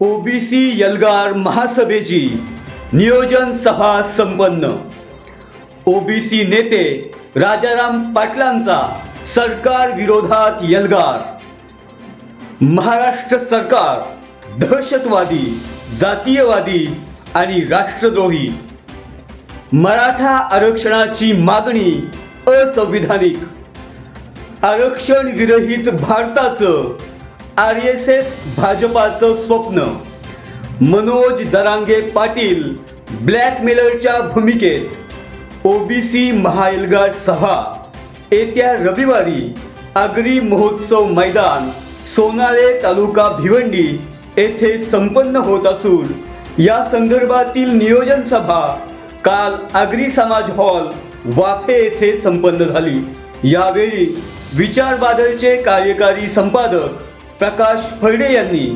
OBC यलगार महासभेची नियोजन सभा संपन्न ओबीसी नेते राजाराम पाटलांचा सरकार विरोधात यलगार महाराष्ट्र सरकार दहशतवादी जातीयवादी आणि राष्ट्रद्रोही मराठा आरक्षणाची मागणी असंविधानिक आरक्षण विरहित भारताचं आर एस एस भाजपाचं स्वप्न. मनोज दरांगे पाटील ब्लॅकमेलरच्या भूमिकेत. ओबीसी महाएल्गार सभा. येत्या रविवारी आगरी महोत्सव मैदान सोनाळे तालुका भिवंडी येथे संपन्न होत असून या संदर्भातील नियोजन सभा काल आगरी समाज हॉल वाफे येथे संपन्न झाली. यावेळी विचारबादलचे कार्यकारी संपादक प्रकाश फळडे यांनी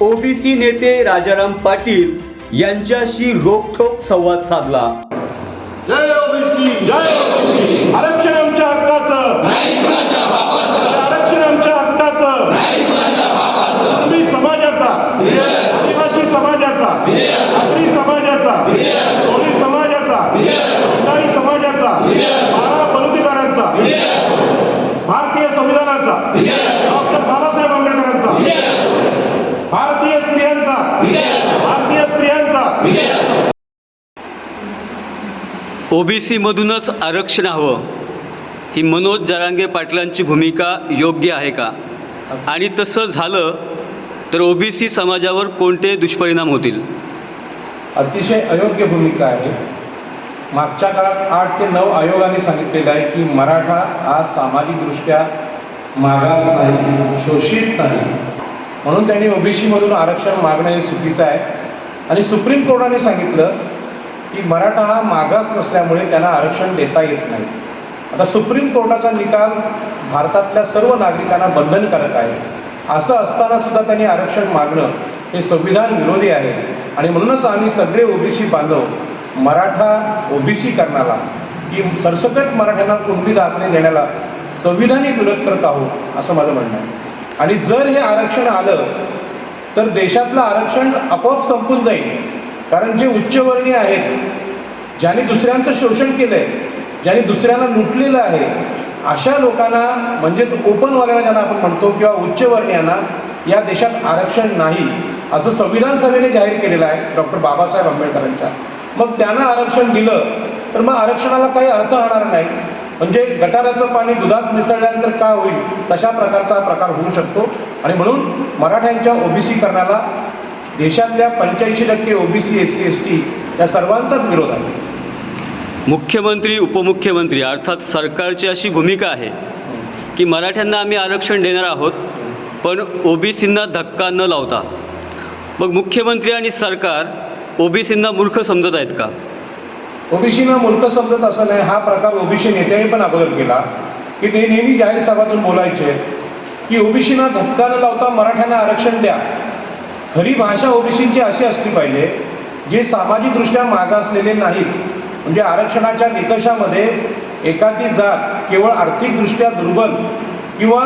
ओबीसी नेते राजाराम पाटील यांच्याशी रोखोक संवाद साधला जय ओबीसी जय ओबीसी आरक्षण आमच्या हक्काचं आरक्षण आमच्या हक्काचं कुणबी समाजाचा आदिवासी समाजाचा आगरी समाजाचा कोळी समाजाचा बंगाली समाजाचा बारा बलुतेदारांचा भारतीय संविधानाचा डॉक्टर बाबासाहेब आंबेडकरांचा भारतीय स्त्रियांचा भारतीय स्त्रियांचा ओबीसीमधूनच आरक्षण हवं. ही मनोज जरांगे पाटलांची भूमिका योग्य आहे का? आणि तसं झालं तर ओबीसी समाजावर कोणते दुष्परिणाम होतील? अतिशय अयोग्य भूमिका आहे. मागच्या काळात आठ ते नऊ आयोगाने सांगितलेलं आहे की मराठा हा सामाजिकदृष्ट्या मागास नाही शोषित नाही. म्हणून त्यांनी ओबीसीमधून आरक्षण मागणं हे चुकीचं आहे. आणि सुप्रीम कोर्टाने सांगितलं की मराठा हा मागास नसल्यामुळे त्यांना आरक्षण देता येत नाही. आता सुप्रीम कोर्टाचा निकाल भारतातल्या सर्व नागरिकांना बंधनकारक आहे. असं असताना सुद्धा त्यांनी आरक्षण मागणं हे संविधान विरोधी आहे. आणि म्हणूनच आम्ही सगळे ओबीसी बांधव मराठा ओबीसी करण्याला की सरसकट मराठ्यांना कुणबी दाखले देण्याला संविधानिक विरोध करत आहोत असं माझं म्हणणं आहे. आणि जर हे आरक्षण आलं तर देशातलं आरक्षण आपोआप संपून जाईल. कारण जे उच्चवर्णीय आहेत ज्यांनी दुसऱ्यांचं शोषण केलं आहे ज्यांनी दुसऱ्यांना लुटलेलं आहे अशा लोकांना म्हणजेच ओपनवाल्याला ज्यांना आपण म्हणतो किंवा उच्चवर्णीयांना या देशात आरक्षण नाही असं संविधान सभेने जाहीर केलेलं आहे डॉक्टर बाबासाहेब आंबेडकरांच्या. मग त्यांना आरक्षण दिलं तर मग आरक्षणाला काही अर्थ राहणार नाही. म्हणजे गटाराचं पाणी दुधात मिसळल्यानंतर काय होईल तशा प्रकारचा प्रकार होऊ शकतो. आणि म्हणून मराठ्यांच्या ओबीसीकरणाला देशातल्या पंच्याऐंशी टक्के OBC S C S T या सर्वांचाच विरोध आहे. मुख्यमंत्री उपमुख्यमंत्री अर्थात सरकारची अशी भूमिका आहे की मराठ्यांना आम्ही आरक्षण देणार आहोत पण ओबीसींना धक्का न लावता. मग मुख्यमंत्री आणि सरकार ओबीसींना मूर्ख समजत आहेत का? ओबीसीना मूर्ख समजत असं नाही. हा प्रकार ओबीसी नेत्यांनी पण अगोदर केला की ते नेहमी जाहीर सभातून बोलायचे की ओबीसीना धक्का न लावता मराठ्यांना आरक्षण द्या. खरी भाषा ओबीसींची अशी असली पाहिजे जे सामाजिकदृष्ट्या मागासलेले नाहीत म्हणजे आरक्षणाच्या निकषामध्ये एखादी जात केवळ आर्थिकदृष्ट्या दुर्बल किंवा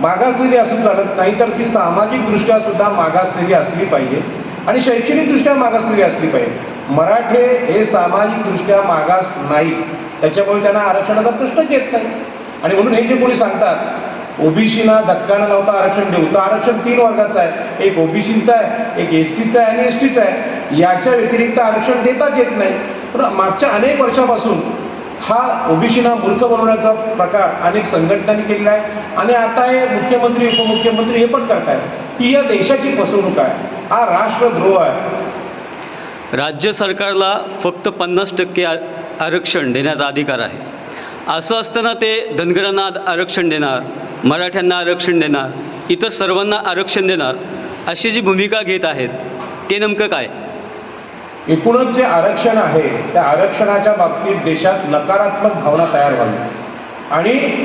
मागासलेली असून चालत नाही तर ती सामाजिकदृष्ट्या सुद्धा मागासलेली असली पाहिजे आणि शैक्षणिकदृष्ट्या मागासलेली असली पाहिजे. मराठे हे सामाजिकदृष्ट्या मागास नाहीत त्याच्यामुळे त्यांना आरक्षणाचा प्रश्नच येत नाही. आणि म्हणून हे जे कोणी सांगतात ओबीसीला धक्का न लावता आरक्षण देऊ. तर आरक्षण तीन वर्गाचं आहे. एक ओबीसीचं आहे एक एस सीचं आहे आणि एस टीचं आहे. याच्या व्यतिरिक्त आरक्षण देताच येत नाही. पण मागच्या अनेक वर्षापासून हा ओबीसीना मूर्ख बनवण्याचा प्रकार अनेक संघटनांनी केलेला आहे. आणि आता हे मुख्यमंत्री उपमुख्यमंत्री हे पण करतायत. ही या देशाची फसवणूक आहे. हा राष्ट्रद्रोह आहे. राज्य सरकारला फक्त पन्नास टक्के आरक्षण देण्याचा अधिकार आहे. असं असताना ते धनगरांना आरक्षण देणार मराठ्यांना आरक्षण देणार इतर सर्वांना आरक्षण देणार अशी जी भूमिका घेत आहेत ते नेमकं काय? एकूणच जे आरक्षण आहे त्या आरक्षणाच्या बाबतीत देशात नकारात्मक भावना तयार व्हावी. आणि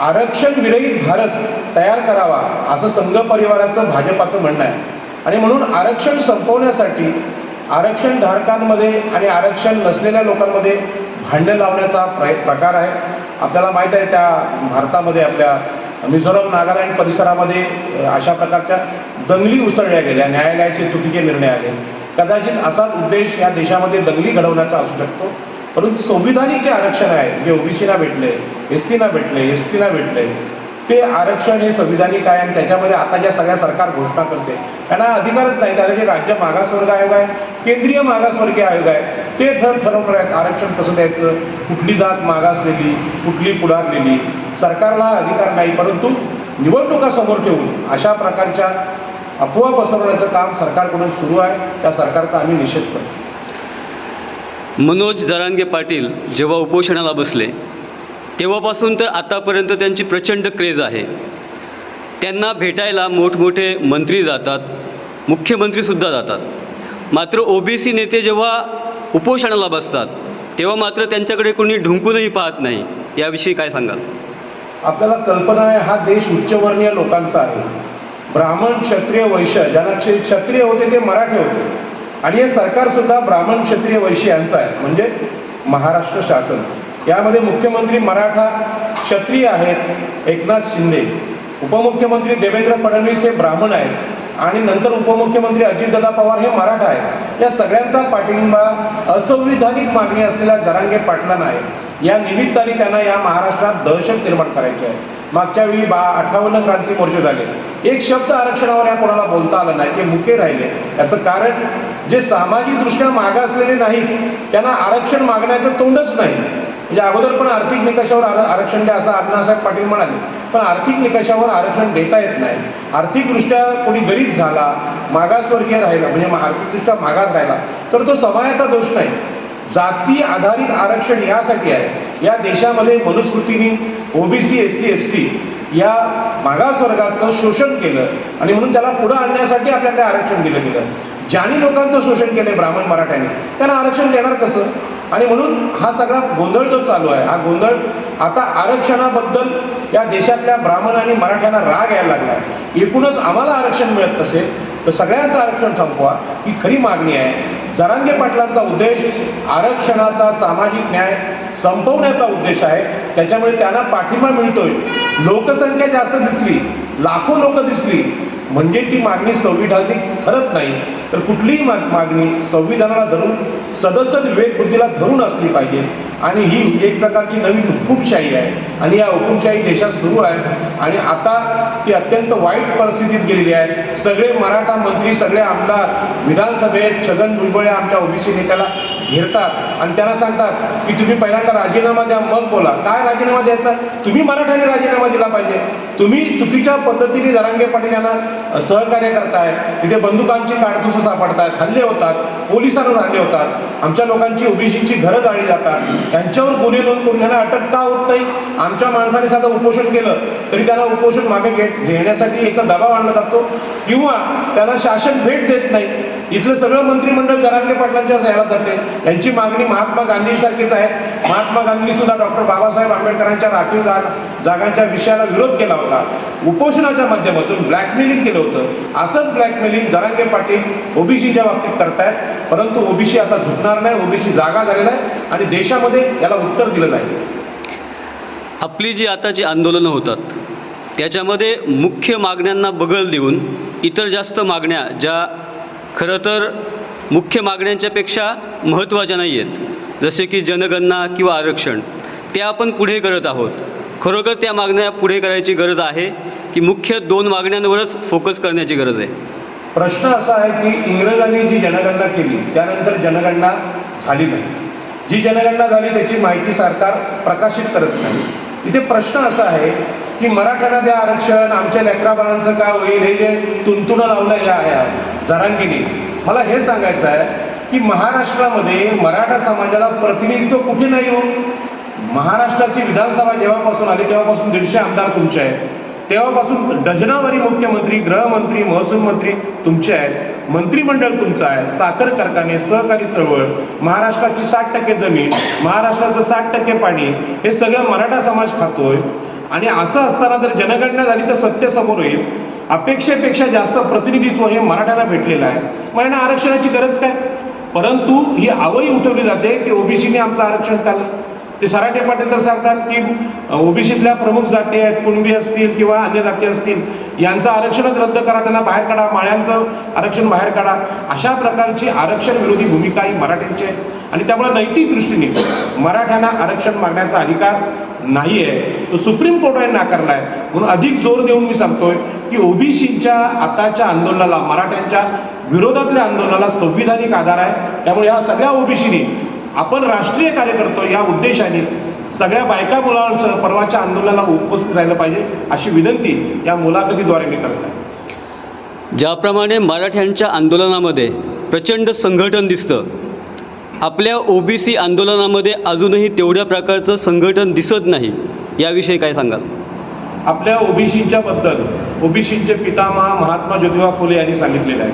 आरक्षण विरहित भारत तयार करावा असं संघ परिवाराचं भाजपाचं म्हणणं आहे. आणि म्हणून आरक्षण संपवण्यासाठी आरक्षण धारकांमध्ये आणि आरक्षण नसलेल्या लोकांमध्ये भांडण लावण्याचा प्र प्रकार आहे. आपल्याला माहीत आहे त्या भारतामध्ये आपल्या मिझोरम नागालँड परिसरामध्ये अशा प्रकारच्या दंगली उसळल्या गेल्या. न्यायालयाचे चुकीचे निर्णय आले. कदाचित असाच उद्देश या देशामध्ये दंगली घडवण्याचा असू शकतो. परंतु संविधानिक जे आरक्षण आहे जे ओबीसीना भेटले एस सीना भेटले एस टीना भेटले ते आरक्षण हे संविधानिक आहे आणि त्याच्यामध्ये आता ज्या सगळ्या सरकार घोषणा करते त्यांना अधिकारच नाही. त्याला राज्य मागासवर्ग आयोग आहे केंद्रीय मागासवर्गीय आयोग आहे ते ठर ठरवणार आहेत आरक्षण कसं द्यायचं कुठली जात मागासलेली कुठली पुढारलेली. सरकारला अधिकार नाही परंतु निवडणुका समोर ठेवून अशा प्रकारच्या अफवा पसरवण्याचं काम सरकारकडून सुरू आहे. त्या सरकारचा आम्ही निषेध करतो. मनोज दरांगे पाटील जेव्हा उपोषणाला बसले तेव्हापासून तर आतापर्यंत त्यांची प्रचंड क्रेज आहे. त्यांना भेटायला मोठमोठे मंत्री जातात मुख्यमंत्रीसुद्धा जातात. मात्र ओबीसी नेते जेव्हा उपोषणाला बसतात तेव्हा मात्र त्यांच्याकडे कोणी ढुंकूनही पाहत नाही. याविषयी काय सांगाल? आपल्याला कल्पना आहे हा देश उच्चवर्णीय लोकांचा आहे. ब्राह्मण क्षत्रिय वैश्य ज्यांना क्षत्रिय होते ते मराठे होते. आणि हे सरकारसुद्धा ब्राह्मण क्षत्रिय वैश्य यांचं आहे म्हणजे महाराष्ट्र शासन. यामध्ये मुख्यमंत्री मराठा क्षत्रिय आहेत एकनाथ शिंदे. उपमुख्यमंत्री देवेंद्र फडणवीस हे ब्राह्मण आहेत आणि नंतर उपमुख्यमंत्री अजितदादा पवार हे मराठा आहेत. या सगळ्यांचा पाठिंबा असंविधानिक मागणी असलेल्या जरांगे पाटलांना आहे. या निमित्ताने त्यांना या महाराष्ट्रात दहशत निर्माण करायची आहे. मागच्या वेळी बा अठ्ठावन्न क्रांती मोर्चे झाले. एक शब्द आरक्षणावर या कोणाला बोलता आलं नाही ते मुके राहिले. याचं कारण जे सामाजिकदृष्ट्या मागासलेले नाहीत त्यांना आरक्षण मागण्याचं तोंडच नाही. म्हणजे अगोदर पण आर्थिक निकषावर आरक्षण द्या असं अण्णासाहेब पाटील म्हणाले. पण आर्थिक निकषावर आरक्षण देता येत नाही. आर्थिकदृष्ट्या कोणी गरीब झाला मागासवर्गीय राहिला म्हणजे आर्थिकदृष्ट्या मागास राहिला तर तो समाजाचा दोष नाही. जाती आधारित आरक्षण यासाठी आहे. या देशामध्ये मनुस्मृतीने OBC S C S T या मागासवर्गाचं शोषण केलं आणि म्हणून त्याला पुढं आणण्यासाठी आपल्याकडे आरक्षण दिलं गेलं. ज्यांनी लोकांचं शोषण केलं ब्राह्मण मराठ्यांनी त्यांना आरक्षण देणार कसं? आणि म्हणून हा सगळा गोंधळ जो चालू आहे हा गोंधळ आता आरक्षणाबद्दल या देशातल्या ब्राह्मण आणि मराठ्यांना राग यायला लागला आहे एकूणच आम्हाला आरक्षण मिळत नसेल तर सगळ्यांचं आरक्षण थांबवा ही खरी मागणी आहे. जरांगे पाटलांचा उद्देश आरक्षणाचा सामाजिक न्याय संपवण्याचा उद्देश आहे. त्याच्यामुळे त्यांना पाठिंबा मिळतोय. लोकसंख्या जास्त दिसली लाखो लोक दिसली म्हणजे ती मागणी संविधानिक ठरत नाही तर कुठलीही माग मागणी संविधानाला धरून सदस्य विवेकबुद्धीला धरून असली पाहिजे. आणि ही एक प्रकारची नवीन हुकूमशाही आहे. आणि या हुकुमशाही देशात सुरू आहे. आणि आता ती अत्यंत वाईट परिस्थितीत गेलेली आहे. सगळे मराठा मंत्री सगळे आमदार विधानसभेत छगन भुजबळ आमच्या ओबीसी नेत्याला घेरतात आणि त्याला सांगतात की तुम्ही पहिल्यांदा राजीनामा द्या मग बोला. काय राजीनामा द्यायचा? तुम्ही मराठ्याने राजीनामा दिला पाहिजे. तुम्ही चुकीच्या पद्धतीने जरांगे पाटील यांना सहकार्य करताय. तिथे बंदुकांची काडतुसं सापडतायत हल्ले होतात पोलिसांवर हल्ले होतात. आमच्या लोकांची ओबीसीची घरं जाळली जातात. त्यांच्यावर गुन्हे नोंद करून अटक का होत नाही? आमच्या माणसाने साधं उपोषण केलं तरी त्याला उपोषण मागे घे घेण्यासाठी एक दबाव आणला जातो किंवा त्याला शासन भेट देत नाही. इथलं सगळं मंत्रिमंडळ जरांगे पाटलांच्या याला जाते. यांची मागणी महात्मा गांधीसारखीच आहे. महात्मा गांधी सुद्धा डॉक्टर बाबासाहेब आंबेडकरांच्या राखीव जाग जागांच्या विषयाला विरोध केला होता. उपोषणाच्या माध्यमातून ब्लॅकमेलिंग केलं होतं. असंच ब्लॅकमेलिंग जरांगे पाटील ओबीसीच्या बाबतीत करतायत. परंतु ओबीसी आता झुकणार नाही ओबीसी जागा झालेला आहे आणि देशामध्ये याला उत्तर दिलं जाईल आपली जी आता जी आंदोलनं होतात त्याच्यामध्ये मुख्य मागण्यांना बगल देऊन इतर जास्त मागण्या ज्या खरं तर मुख्य मागण्यांच्यापेक्षा महत्त्वाच्या नाही आहेत जसे की जनगणना किंवा आरक्षण त्या आपण पुढे करत आहोत. खरोखर त्या मागण्या पुढे करायची गरज आहे की मुख्य दोन मागण्यांवरच फोकस करण्याची गरज आहे? प्रश्न असा आहे की इंग्रजांनी जी जनगणना केली त्यानंतर जनगणना झाली नाही. जी जनगणना झाली त्याची माहिती सरकार प्रकाशित करत नाही. इथे प्रश्न असा आहे की मराठ्यांना द्या आरक्षण आमच्या लेकराबाळांचं काय होईल हे जे तुंतुणं लावलं या या जरांगीने मला हे सांगायचं आहे की महाराष्ट्रामध्ये मराठा समाजाला प्रतिनिधित्व कुठे नाही हो? महाराष्ट्राची विधानसभा जेव्हापासून आली तेव्हापासून दीडशे आमदार तुमचे आहेत. तेव्हापासून डझनावरी मुख्यमंत्री गृहमंत्री महसूल मंत्री तुमचे आहेत. मंत्रिमंडळ तुमचं आहे. साखर कारखाने सहकारी चळवळ महाराष्ट्राची साठ टक्के जमीन महाराष्ट्राचं साठ टक्के पाणी हे सगळं मराठा समाज खातोय. आणि असं असताना जर जनगणना झाली तर सत्य समोर येईल. अपेक्षेपेक्षा जास्त प्रतिनिधित्व हे मराठ्याला भेटलेलं आहे. मग यांना आरक्षणाची गरज काय? परंतु ही आवई उठवली जाते की ओबीसीने आमचं आरक्षण काढलं. ते सराटे पाटील तर सांगतात की ओबीसीतल्या प्रमुख जाती आहेत कुणबी असतील किंवा अन्य जाती असतील यांचं आरक्षणच रद्द करा त्यांना बाहेर काढा माळ्यांचं आरक्षण बाहेर काढा. अशा प्रकारची आरक्षण विरोधी भूमिका ही मराठ्यांची आहे. आणि त्यामुळे नैतिक दृष्टीने मराठ्यांना आरक्षण मागण्याचा अधिकार नाही आहे तो सुप्रीम कोर्टाने नाकारला आहे म्हणून अधिक जोर देऊन मी सांगतोय की ओबीसीच्या आताच्या आंदोलनाला मराठ्यांच्या विरोधातल्या आंदोलनाला संविधानिक आधार आहे. त्यामुळे या सगळ्या ओबीसीने आपण राष्ट्रीय कार्य करतो या उद्देशाने सगळ्या बायका मुलांसह परवाच्या आंदोलनाला उपस्थित राहिलं पाहिजे अशी विनंती या मुलाखतीद्वारे मी करत आहे. ज्याप्रमाणे मराठ्यांच्या आंदोलनामध्ये प्रचंड संघटन दिसतं आपल्या ओबीसी आंदोलनामध्ये अजूनही तेवढ्या प्रकारचं संघटन दिसत नाही याविषयी काय सांगाल? आपल्या ओबीसीच्या बद्दल ओबीसीचे पितामह महात्मा ज्योतिबा फुले यांनी सांगितलेलं आहे.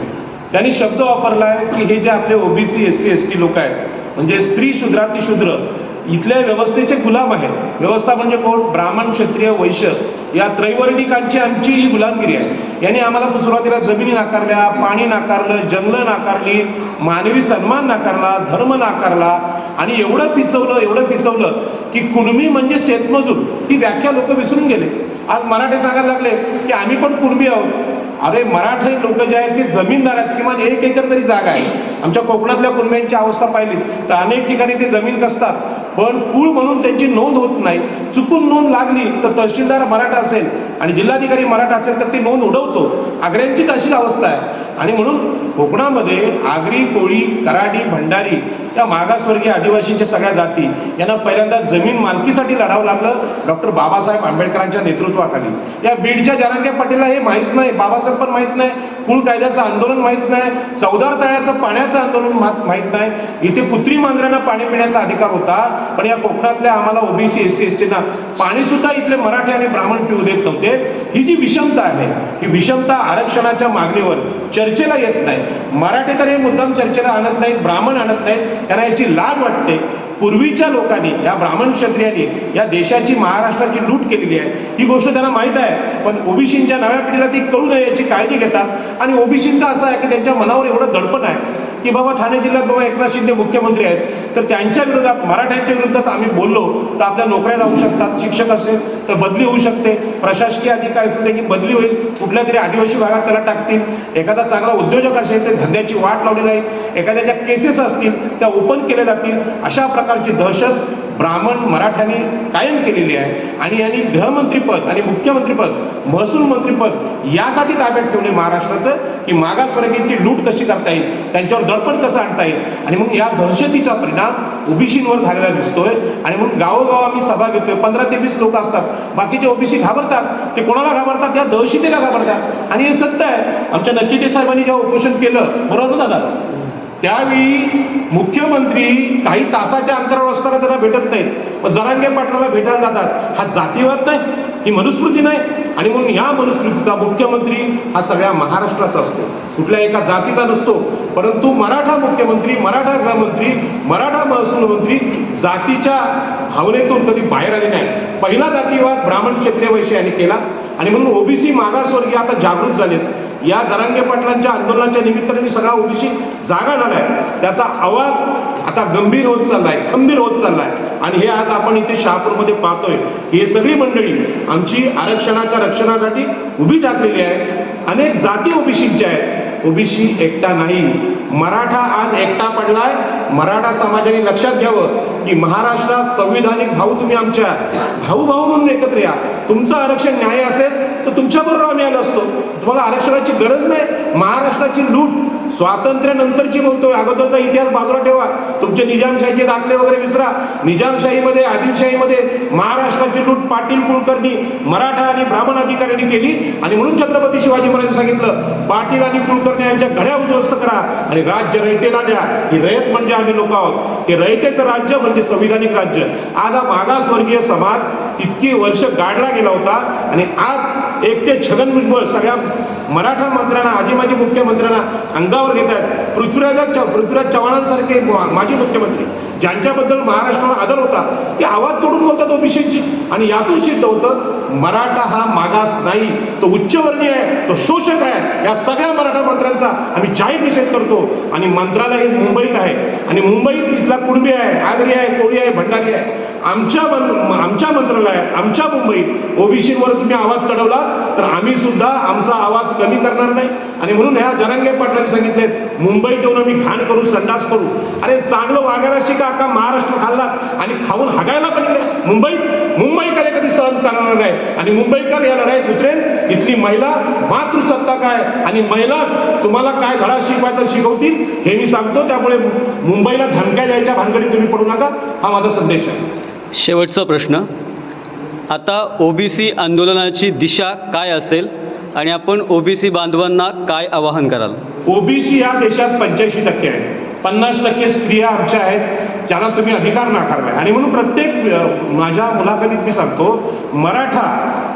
त्यांनी शब्द वापरला आहे की हे जे आपले OBC S C S T लोक आहेत म्हणजे स्त्री शूद्रातिशूद्र इथल्या व्यवस्थेचे गुलाम आहेत. व्यवस्था म्हणजे कोण? ब्राह्मण क्षत्रिय वैश्य. या त्रैवर्णिकांची आमची ही गुलामगिरी आहे. यांनी आम्हाला सुरुवातीला जमिनी नाकारल्या पाणी नाकारलं जंगलं नाकारली मानवी सन्मान नाकारला धर्म नाकारला आणि एवढं पिचवलं एवढं पिचवलं की कुणबी म्हणजे शेतमजूर. ही व्याख्या लोक विसरून गेले. आज मराठे सांगायला लागले की आम्ही पण कुणबी आहोत. अरे मराठी लोक जे आहेत ते जमीनदार आहेत. किमान एक एकर तरी जागा आहे. आमच्या कोकणातल्या कुणब्यांची अवस्था पाहिली तर अनेक ठिकाणी ते जमीन कसतात. पण कुळ म्हणून त्यांची नोंद होत नाही. चुकून नोंद लागली तर तहसीलदार मराठा असेल आणि जिल्हाधिकारी मराठा असेल तर ती नोंद उडवतो. आग्र्यांचीच अशी अवस्था आहे. आणि म्हणून कोकणामध्ये आगरी कोळी कराडी भंडारी या मागासवर्गीय आदिवासींच्या सगळ्या जाती यांना पहिल्यांदा जमीन मालकीसाठी लढावं लागलं डॉक्टर बाबासाहेब आंबेडकरांच्या नेतृत्वाखाली. या बीडच्या जरांगे पाटीलला हे माहीत नाही बाबासाहेब पण माहीत नाही. कुळ कायद्याचं आंदोलन माहीत नाही चौदार तळ्याचं पाण्याचं आंदोलन माहीत नाही. इथे कुत्री मांजरांना पाणी पिण्याचा अधिकार होता पण या कोकणातल्या आम्हाला ओबीसी एस सी एस टीना पाणी सुद्धा इथले मराठी आणि ब्राह्मण पिऊ देत नव्हते. ही जी विषमता आहे ही विषमता आरक्षणाच्या मागणीवर चर्चेला येत नाही. मराठी तर हे मुद्दाम चर्चेला आणत नाहीत ब्राह्मण आणत नाहीत. त्यांना याची लाज वाटते. पूर्वीच्या लोकांनी या ब्राह्मण क्षत्रियांनी या देशाची महाराष्ट्राची लूट केलेली आहे. ही गोष्ट त्यांना माहीत आहे. पण ओबीसींच्या नव्या पिढीला ती कळू नये याची काळजी घेतात. आणि ओबीसींचं असं आहे की त्यांच्या मनावर एवढं दडपण आहे की बाबा ठाणे जिल्ह्यात बाबा एकनाथ शिंदे मुख्यमंत्री आहेत. तर त्यांच्या विरोधात मराठ्यांच्या विरोधात आम्ही बोललो तर आपल्या नोकऱ्या जाऊ शकतात शिक्षक असेल तर बदली होऊ शकते. प्रशासकीय अधिकारी असेल त्याची बदली होईल. कुठल्या तरी आदिवासी भागात त्याला टाकतील. एखादा चांगला उद्योजक असेल तर धंद्याची वाट लावली जाईल. एखाद्या ज्या केसेस असतील त्या ओपन केल्या जातील. अशा प्रकारची दहशत ब्राह्मण मराठ्यांनी कायम केलेली आहे. आणि यांनी गृहमंत्रीपद आणि मुख्यमंत्रीपद महसूल मंत्रीपद यासाठी ताब्यात ठेवले महाराष्ट्राचं की मागासवर्गीयांची लूट कशी करता येईल त्यांच्यावर दडपण कसं आणता येईल. आणि मग या दहशतीचा परिणाम ओबीसींवर झालेला दिसतोय. आणि मग गावोगाव आम्ही सभा घेतोय. पंधरा ते वीस लोक असतात. बाकीचे ओबीसी घाबरतात. ते कोणाला घाबरतात? त्या दहशतीला घाबरतात. आणि हे सत्य आहे. आमच्या नचिते साहेबांनी जेव्हा उपोषण केलं बरोबर ना दादा? त्यावेळी मुख्यमंत्री काही तासाच्या अंतरावर असताना त्यांना भेटत नाहीत. मग जरांगे पाटलाला भेटायला जातात. हा जातीवाद नाही ही मनुस्मृती नाही. आणि म्हणून या मनुस्मृतीचा मुख्यमंत्री हा सगळ्या महाराष्ट्राचा असतो. कुठल्या एका जातीचा नसतो. परंतु मराठा मुख्यमंत्री मराठा गृहमंत्री मराठा महसूल मंत्री जातीच्या भावनेतून कधी बाहेर आले नाही पहिला जातीवाद ब्राह्मण क्षेत्रीय वैश्य यांनी केला. आणि म्हणून ओबीसी मागासवर्गीय आता जागृत झालेत. या जरांगे पाटलांच्या आंदोलनाच्या निमित्ताने सगळा ओबीसी जागा झालाय. त्याचा आवाज आता गंभीर होत चाललाय खंबीर होत चाललाय. आणि हे आज आपण इथे शहापूरमध्ये पाहतोय. ही सगळी मंडळी आमची आरक्षणाच्या रक्षणासाठी उभी टाकलेली आहे. अनेक जाती ओबीसीच्या आहेत. ओबीसी एकटा नाही. मराठा आज एकटा पडलाय. मराठा समाजाने लक्षात घ्यावं की महाराष्ट्रात संविधानिक भाऊ तुम्ही आमच्या. भाऊ भाऊ म्हणून एकत्र या. तुमचं आरक्षण न्याय असेल तर तुमच्याबरोबर आम्ही आलो असतो. तुम्हाला आरक्षणाची गरज नाही. महाराष्ट्राची लूट स्वातंत्र्यानंतरची बोलतोय. अगोदरचा इतिहास बाजूला ठेवा. तुमचे निजामशाहीचे दाखले वगैरे विसरा. निजामशाहीमध्ये आदिलशाहीमध्ये महाराष्ट्राची लूट पाटील कुलकर्णी मराठा आणि ब्राह्मण अधिकाऱ्यांनी केली. आणि म्हणून छत्रपती शिवाजी महाराजांनी सांगितलं पाटील आणि कुलकर्णी यांच्या घड्या उद्ध्वस्त करा आणि राज्य रयतेला द्या. ही रयत म्हणजे आम्ही लोक आहोत. ते रयतेचं राज्य म्हणजे संविधानिक राज्य. आज हा मागासवर्गीय समाज इतकी वर्ष गाडला गेला होता. आणि आज एकटे छगन भुजबळ सगळ्या मराठा मंत्र्यांना आजी माजी मुख्यमंत्र्यांना अंगावर घेत आहेत पृथ्वीराज पृथ्वीराज चव्हाणांसारखे माजी मुख्यमंत्री ज्यांच्याबद्दल महाराष्ट्राला आदर होता ते आवाज सोडून बोलतात ओबीसीची आणि यातून सिद्ध होतं मराठा हा मागास नाही तो उच्चवर्णीय आहे तो शोषक आहे या सगळ्या मराठा मंत्र्यांचा आम्ही जाहीर निषेध करतो. आणि मंत्रालय मुंबईत आहे. आणि मुंबईत तिथला कुणबी आहे? आगरी आहे कोळी आहे भंडारी आहे. आमच्या मन आमच्या मंत्रालयात आमच्या मुंबईत ओबीसीवर तुम्ही आवाज चढवला तर आम्ही सुद्धा आमचा आवाज कमी करणार नाही. आणि म्हणून ह्या जरांगे पाटलांनी सांगितले मुंबईत येऊन आम्ही घाण करू संडास करू. अरे चांगलं वागायला शिका का महाराष्ट्र खाल्ला आणि खाऊन हागायला पण मुंबईत मुंबईकडे कधी सहज करणार नाही. आणि मुंबईकर या लढाईत उतरेल इथली महिला मातृसत्ता काय आणि महिलाच तुम्हाला काय धडा शिकवायचं शिकवतील हे मी सांगतो. त्यामुळे मुंबईला धमक्या द्यायच्या भानगडीत तुम्ही पडू नका. हा माझा संदेश आहे. शेवटचा प्रश्न. आता ओबीसी आंदोलनाची दिशा काय असेल आणि आपण ओबीसी बांधवांना काय आवाहन कराल? ओबीसी या देशात पंच्याऐंशी टक्के आहेत. पन्नास टक्के स्त्रिया आमच्या आहेत ज्यांना तुम्ही अधिकार नाकारलाय. आणि म्हणून प्रत्येक माझ्या मुलाखतीत मी सांगतो मराठा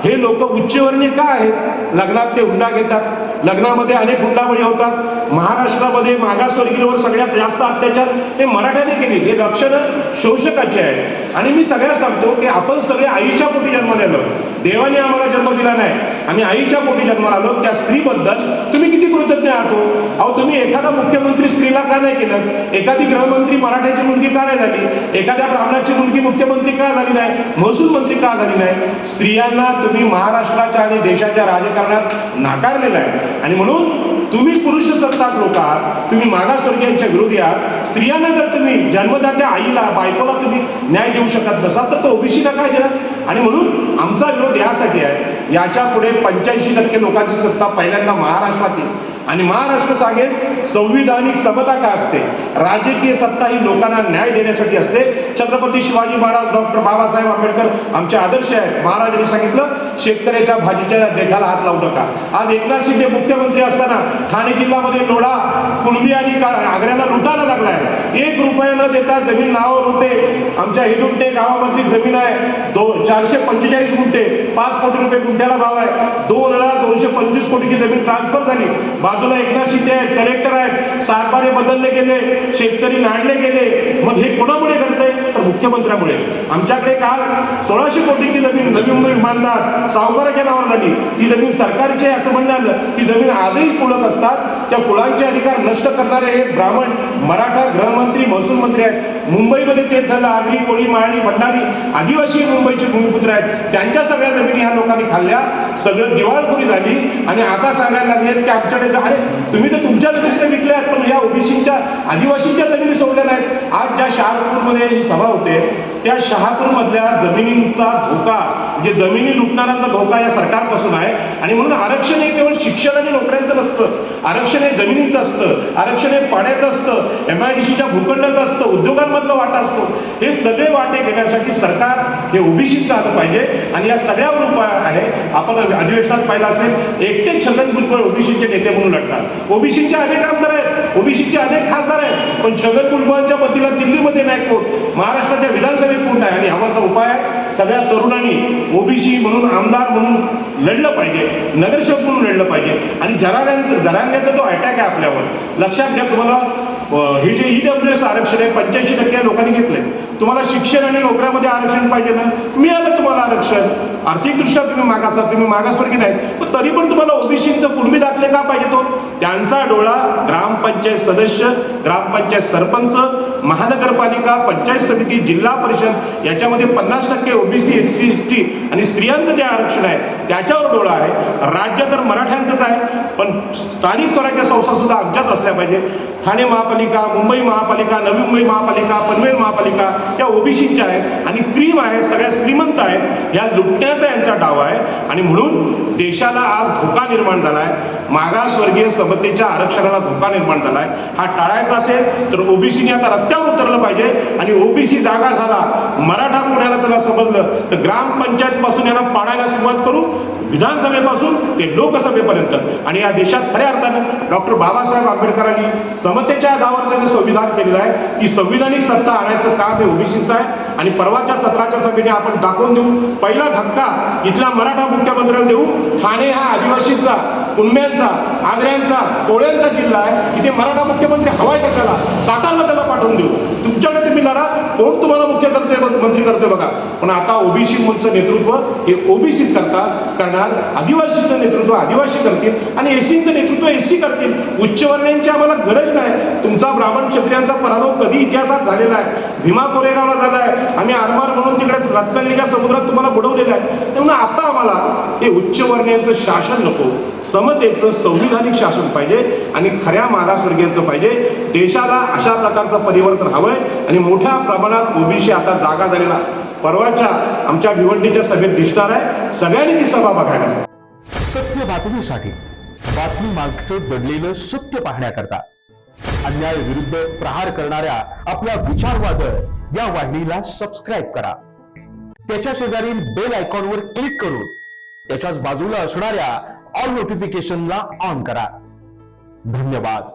हे लोक उच्चवर्णीय का आहेत. लग्नात ते हुंडा घेतात. लग्नामध्ये अनेक हुंडाबळी होतात. महाराष्ट्रामध्ये मागासवर्गीयांवर सगळ्यात जास्त अत्याचार हे मराठ्याने केले. हे लक्षणं शोषकाचे आहे. आणि मी सगळ्यात सांगतो की आपण सगळे आईच्या पोटी जन्माला आलो. देवाने आम्हाला जन्म दिला नाही. आम्ही आईच्या पोटी जन्माला आलो. त्या स्त्रीबद्दल तुम्ही किती कृतज्ञ आहात हो? अहो तुम्ही एखादा मुख्यमंत्री स्त्रीला का नाही केलं? एखादी गृहमंत्री मराठ्याची मुलगी का नाही झाली? एखाद्या ब्राह्मणाची मुलगी मुख्यमंत्री का झाली नाही? महसूल मंत्री का झाली नाही? स्त्रियांना तुम्ही महाराष्ट्राच्या आणि देशाच्या राजकारणात नाकारलेलं आहे. आणि म्हणून तुम्ही पुरुष सत्ताक लोक आहात तुम्ही मागासवर्गीयांच्या विरोधी आहात. स्त्रियांना जर तुम्ही जन्मदात्या आईला बायकोला तुम्ही न्याय देऊ शकत नसाल तर तो ओबीसीला काय देणार आणि म्हणून आमचा विरोध यासाठी आहे याच्यापुढे पंच्याऐंशी टक्के लोकांची सत्ता पहिल्यांदा महाराष्ट्रात येईल आणि महाराष्ट्र सांगेल संविधानिक समता काय असते? राजकीय सत्ता ही लोकांना न्याय देण्यासाठी असते. छत्रपती शिवाजी महाराज डॉक्टर बाबासाहेब आंबेडकर आमचे आदर्श आहेत. महाराजांनी सांगितलं शेतकऱ्याच्या भाजीच्या देठाला हात लावू नका. आज एकनाथ शिंदे मुख्यमंत्री असताना ठाणे जिल्ह्यामध्ये लोढा कुणबी आणि का- आग्र्याला लुटायला लागलाय. एक रुपया न देता जमीन नावावर होते. आमच्या हिदुंटे गावामधली जमीन आहे. दो चारशे पंचेचाळीस गुंठे. पाच कोटी रुपये गुंठ्याला भाव आहे. दोन हजार दोनशे पंचवीस कोटीची जमीन ट्रान्सफर झाली. बाजूला एकनाथ शिंदे आहेत कलेक्टर आहेत. सातबारे बदलले गेले शेतकरी नाडले गेले. मग हे कोणामुळे घडतंय? तर मुख्यमंत्र्यामुळे. आमच्याकडे काल सोळाशे कोटीची जमीन नवी मुंबई विमानतळात सावकाराच्या नावावर झाली. ती जमीन सरकारची आहे असं म्हणणं आलं. ती जमीन आजही कुलक असतात. त्या कुळांचे अधिकार नष्ट करणारे हे ब्राह्मण मराठा गृहमंत्री महसूल मंत्री आहेत. मुंबईमध्ये तेच झालं आगरी कोळी माळणी भंडारी आदिवासी मुंबईचे भूमिपुत्र आहेत. त्यांच्या सगळ्या जमिनी ह्या लोकांनी खाल्ल्या. सगळं दिवाळखोरी झाली आणि आता सांगायला लागले की आमच्याकडे अरे तुम्ही तर तुमच्याच गोष्टी विकल्या आहेत पण या ओबीसीच्या आदिवासींच्या जमिनी सोडल्या नाहीत. आज ज्या शहापूरमध्ये ही सभा होते त्या शहापूरमधल्या जमिनींचा धोका म्हणजे जमिनी लुटणाऱ्यांचा धोका या सरकारपासून आहे. आणि म्हणून आरक्षण हे केवळ शिक्षण आणि नोकऱ्यांचं नसतं. आरक्षण हे जमिनीचं असतं. आरक्षण हे पाण्याचं असतं. एम आय डी सीच्या भूखंडाचं असतं. उद्योगांमधला वाटा असतो. हे सगळे वाटे घेण्यासाठी सरकार हे ओबीसीचं आलं पाहिजे आणि या सगळ्यावर उपाय आहे आपण अधिवेशनात पाहिलं असेल एकटे छगन भुजबळ ओबीसीचे नेते म्हणून लढतात. ओबीसीचे अनेक आमदार आहेत ओबीसीचे अनेक खासदार आहेत पण छगन भुजबळांच्या पतीला दिल्लीमध्ये नाही कोण महाराष्ट्राच्या विधानसभेत कोण नाही आणि यावरचा उपाय आहे. सगळ्या तरुणांनी ओबीसी म्हणून आमदार म्हणून लढलं पाहिजे नगरसेवक म्हणून लढलं पाहिजे. आणि जरांगांचं जरांग्याचा जो अटॅक आहे आपल्यावर लक्षात घ्या तुम्हाला हे जे डब्ल्यू एस आरक्षण आहे पंच्याऐंशी टक्के लोकांनी घेतलंय. तुम्हाला शिक्षण आणि नोकऱ्यामध्ये आरक्षण पाहिजे ना? मिळालं तुम्हाला आरक्षण. आर्थिकदृष्ट्या तुम्ही मागासात तुम्ही मागासवर्गीय नाही. पण तरी पण तुम्हाला ओबीसीचं पूर्वी दाखले का पाहिजे तो? त्यांचा डोळा ग्रामपंचायत सदस्य ग्रामपंचायत सरपंच महानगरपालिका पंचायत समिती जिल्हा परिषद याच्यामध्ये पन्नास टक्के OBC S C S T आणि स्त्रियांचं जे आरक्षण आहे त्याच्यावर डोळा आहे. राज्य तर मराठ्यांचंच आहे पण स्थानिक स्वराज्य संस्था सुद्धा आमच्यात असल्या पाहिजे. ठाणे महापालिका मुंबई महापालिका नवी मुंबई महापालिका पनवेल महापालिका या ओबीसीच्या आहेत आणि क्रीम आहे सगळ्या श्रीमंत आहेत. या लुटण्याचा यांचा डाव आहे. आणि म्हणून देशाला आज धोका निर्माण झाला आहे मागासवर्गीय समतेच्या आरक्षणाला धोका निर्माण झाला आहे हा टाळायचा असेल तर ओबीसीने आता रस्त्यावर उतरलं पाहिजे. आणि ओबीसी जागा झाला मराठा पुण्याला त्याला समजलं तर ग्रामपंचायतपासून यांना पाडायला सुरुवात करू. विधानसभेपासून ते लोकसभेपर्यंत. आणि या देशात खऱ्या अर्थानं डॉक्टर बाबासाहेब आंबेडकरांनी समतेच्या दावावर त्यांनी संविधान केलेलं आहे की संविधानिक सत्ता आणायचं काम हे ओबीसीचं आहे. आणि परवाच्या सत्राच्या सभेने आपण दाखवून देऊ पहिला धक्का इथल्या मराठा मुख्यमंत्र्याला देऊ ठाणे हा आदिवासींचा कुंब्यांचा आग्र्यांचा कोळ्यांचा जिल्हा आहे. इथे मराठा मुख्यमंत्री हवाय कशाला सातारला त्याला पाठवून देऊ. तुमच्याकडे तुम्ही लढा कोण तुम्हाला मुख्य मंत्री करते बघा. पण आता ओबीसी मुलचं नेतृत्व हे ओबीसीत करतात करणार आदिवासीचं नेतृत्व आदिवासी करतील आणि एसीचं नेतृत्व एसी करतील. उच्चवर्णीयांची आम्हाला गरज नाही. तुमचा ब्राह्मण क्षत्रियांचा पराभव कधी इतिहासात झालेला आहे. भीमा कोरेगावला झाला आहे. आम्ही आरमार म्हणून तिकडे रत्नागिरीच्या समुद्रात तुम्हाला बुडवलेलं आहे. म्हणून आता आम्हाला हे उच्चवर्णीयांचं शासन नको. समतेचं संविधानिक शासन पाहिजे आणि खऱ्या मागासवर्गीयांचं पाहिजे. देशाला अशा प्रकारचं परिवर्तन हवंय आणि मोठ्या प्रमाणात ओबीसी आता जागा झालेला परवाच्या आमच्या भिवंडीच्या सभेत दिसणार आहे. सगळ्यांनी ती सभा बघायला सत्य बातमीसाठी बातमी मागचं दडलेलं सत्य पाहण्याकरता. अन्याय विरुद्ध प्रहार करणाऱ्या आपल्या विचारवादळ या वाहिनीला सबस्क्राईब करा. त्याच्या शेजारील बेल आयकॉनवर क्लिक करून त्याच्याच बाजूला असणाऱ्या ऑल नोटिफिकेशनला ऑन करा. धन्यवाद.